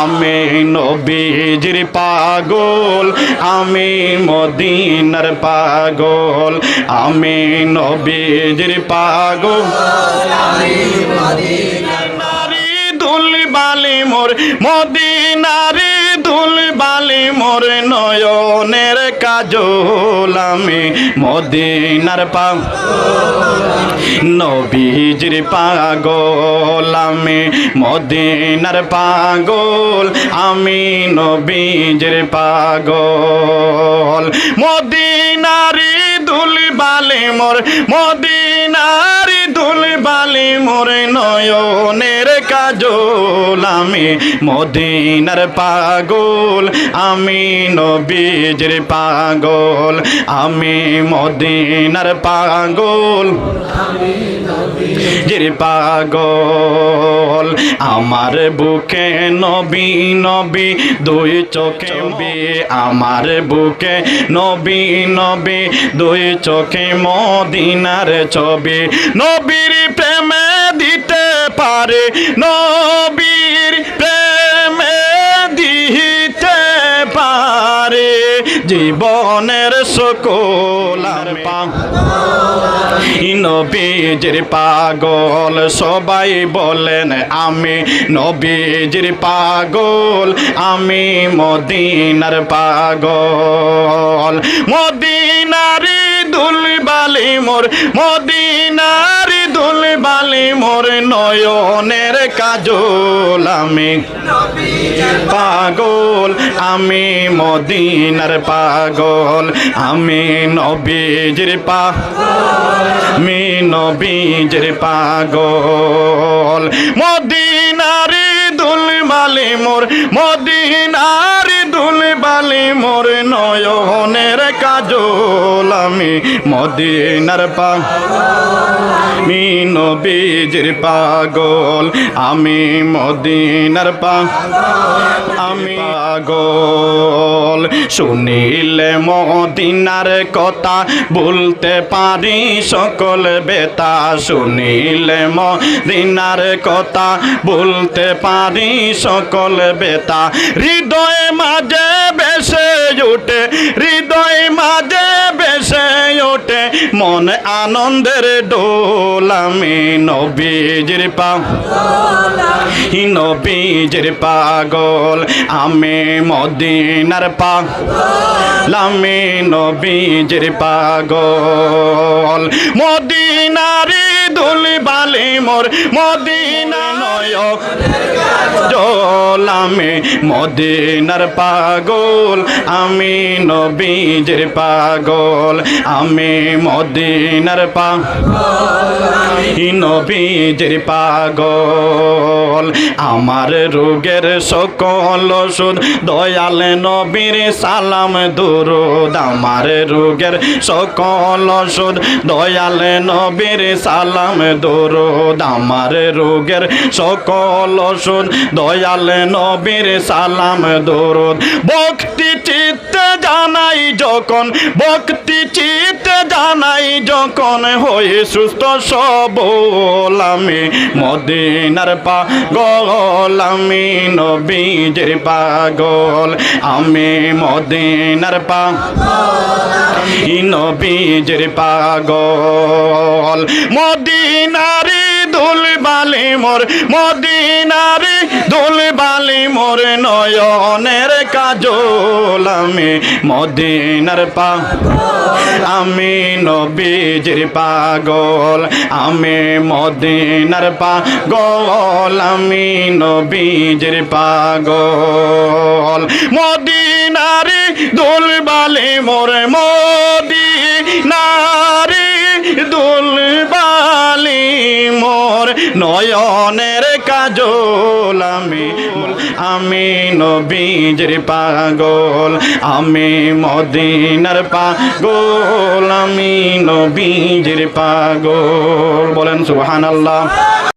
আমি নবীজির পাগল, আমি মদিনার পাগল, আমি নবীজির পাগল। বালি মোর, মদিনারি দুল বালি মোর নয়নের কাজল আমি মদিনার পা নবীজির পাগল আমি মদিনার পাগল, আমি নবীজির পাগল। মদিনারি দুল বালি মোর, মদিনারি দুল বালি মোর নয়নের কাজল আমি মদিনার পাগল। আমি নবীজির পাগল, আমি মদিনার পাগল। জির পাগল, আমার বুকে নবী নবী, দুই চোখে বি আমার বুকে নবী নবী, দুই চোখে মদিনার ছবি। নবীর প্রেমে দিতে পারে জীবনের সকল আর পা নবীজির পাগল, সবাই বলেন আমি। নবীজির পাগল, আমি মদিনার পাগল। মদিনারি দুল বালি মোর, মদিনারি দুল বালি মোর নয়নের কাজল, আমি পাগল, আমি মদিনার পাগল, আমি নবীজির পা আমি নবীজির পাগল। মদিনারি দুল বালি মোর, মদিনারি দুল বালি মোর নয়নের কাজল আমি মদিনার পা আমি নবীজির পাগল আমি মদিনার পা আমি পাগল, শুনিলে মদিনার কথা বলতে পারি সকল বেতা। শুনিলে মদিনার কথা বলতে পারি সকল বেতা। হৃদয় মাঝে বেসে ওঠে হৃদয় মাঝে বেসে ওঠে মন আনন্দের ডোল আমি নবীজির পা নবীজির পাগল, আমি মদিনার পা আমি নবীজির পাগল। মদিনারি দুল বালি মোর মদিনা জল আমি মদিনার পাগল, আমি নবীজির পাগল, আমি মদিনার পা নবীজির পাগল। আমার রোগের সকল ওষুধ, দয়াল নবীর সালাম দুরুদ। আমার রোগের সকল ওষুধ, দয়াল নবীর সালাম দুরুদ। আমার রোগের সকল ওষুধ দয়াল নবীর সালাম, দুরুদ। ভক্তি চিত্তে জানাই যখন, ভক্তি চিত্তে জানাই যখন হয়ে সুস্থ সবল আমি, মদিনার পাগল আমি, নবীজের পাগল আমি, মদিনার পা নবীজের পাগল। দুল বালি মোর, মদিনারি দুল বালি মোর নয়নের কাজল আমি মদিনার পা। আমি নবীজির পাগল, আমি মদিনার পাগল, আমি নবীজির পাগল। মদিনারি দুল বালি মোর, মদিনারি দুল বালি মোর নয়নের কাজল আমি আমি নবীজির পাগল আমি মদিনার পাগল আমি নবীজির পাগল। বলেন সুবহানাল্লাহ।